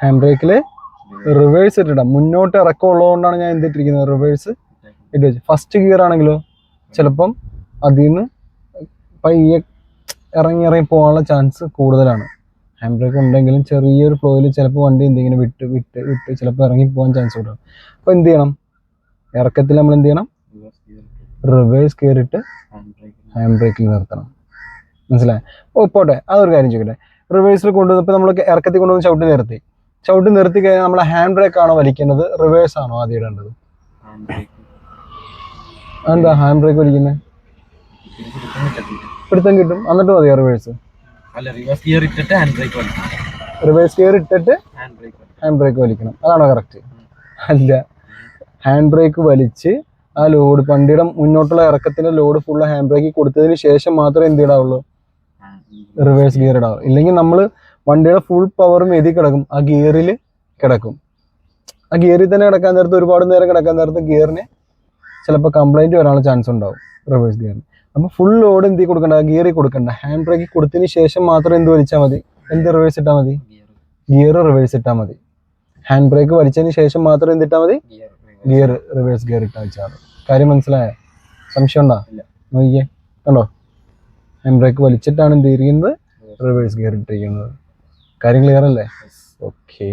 Hand ബ്രേക്കിൽ reverse ഇട്ടിടാം. മുന്നോട്ട് ഇറക്കം ഉള്ളതുകൊണ്ടാണ് ഞാൻ എന്തിട്ടിരിക്കുന്നത് റിവേഴ്സ് ഇട്ട് വെച്ച്. ഫസ്റ്റ് ഗിയർ ആണെങ്കിലോ ചിലപ്പം അതിൽ നിന്ന് പയ്യെ ഇറങ്ങി ഇറങ്ങി പോകാനുള്ള ചാൻസ് കൂടുതലാണ്. ഹാൻഡ് ബ്രേക്ക് ഉണ്ടെങ്കിലും ചെറിയൊരു ഫ്ലോയിൽ ചിലപ്പോൾ വണ്ടി എന്തെങ്കിലും വിട്ട് വിട്ട് വിട്ട് ചിലപ്പോൾ ഇറങ്ങി പോകാൻ ചാൻസ് കൂടുതലാണ് അപ്പോൾ എന്ത് ചെയ്യണം? ഇറക്കത്തിൽ നമ്മൾ എന്ത് ചെയ്യണം? റിവേഴ്സ് കയറിയിട്ട് ഹാൻഡ് ബ്രേക്കിൽ നിർത്തണം. മനസ്സിലായി? ഓ പോട്ടെ. അതൊരു കാര്യം ചോദിക്കട്ടെ. റിവേഴ്സിൽ കൊണ്ടുവന്നപ്പോൾ നമ്മൾ ഇറക്കത്തിൽ കൊണ്ടുവന്ന് ചവിട്ടി നിർത്തി. ചവിട്ടി നിർത്തി കഴിഞ്ഞാൽ നമ്മൾ ഹാൻഡ് ബ്രേക്ക് ആണോ വലിക്കേണ്ടത് റിവേഴ്സ് ആണോ ആദ്യം ഇടേണ്ടത്? എന്താ ഹാൻഡ് ബ്രേക്ക് വലിക്കുന്നത് പിടുത്തം കിട്ടും. എന്നിട്ട് മതിയോ റിവേഴ്സ് അല്ല റിവേഴ്സ് ഗിയർ ഇട്ടിട്ട് ബ്രേക്ക് ഹാൻഡ് ബ്രേക്ക് വലിക്കണം. അതാണോ കറക്റ്റ് അല്ല. ഹാൻഡ് ബ്രേക്ക് വലിച്ച് ആ ലോഡ് വണ്ടിയുടെ മുന്നോട്ടുള്ള ഇറക്കത്തിന്റെ ലോഡ് ഫുള്ള് ഹാൻഡ് ബ്രേക്ക് കൊടുത്തതിന് ശേഷം മാത്രമേ എന്ത് ഇടാവുള്ളൂ റിവേഴ്സ് ഗിയർ ഇടാവും ഇല്ലെങ്കിൽ നമ്മൾ വണ്ടിയുടെ ഫുൾ പവറും എതി കിടക്കും. ആ ഗിയറിൽ കിടക്കും. ആ ഗിയറിൽ തന്നെ കിടക്കാൻ നേരത്ത് ഒരുപാട് നേരം കിടക്കാൻ നേരത്ത് ഗിയറിന് ചിലപ്പോൾ കംപ്ലൈന്റ് വരാനുള്ള ചാൻസ് ഉണ്ടാവും റിവേഴ്സ് ഗിയറിന് അപ്പോൾ ഫുൾ ലോഡ് എന്ത് കൊടുക്കണ്ട? ഗിയറിൽ കൊടുക്കണ്ട. ഹാൻഡ് ബ്രേക്ക് കൊടുത്തതിന് ശേഷം മാത്രം എന്ത് വലിച്ചാൽ മതി? എന്ത് റിവേഴ്സ് ഇട്ടാൽ മതി? ഗിയർ റിവേഴ്സ് ഇട്ടാൽ മതി. ഹാൻഡ് ബ്രേക്ക് വലിച്ചതിന് ശേഷം മാത്രം എന്തിട്ടാൽ മതി? ഗിയർ റിവേഴ്സ് ഗിയർ ഇട്ടാൽ വെച്ചാൽ കാര്യം മനസ്സിലായ? സംശയം ഉണ്ടോ. നോക്കിയേ കണ്ടോ? ഹാൻഡ് ബ്രേക്ക് വലിച്ചിട്ടാണ് എന്ത് ചെയ്തിരിക്കുന്നത്? റിവേഴ്സ് ഗിയർ ഇട്ടിരിക്കുന്നത്. കാര്യം ക്ലിയർ അല്ലേ? ഓക്കേ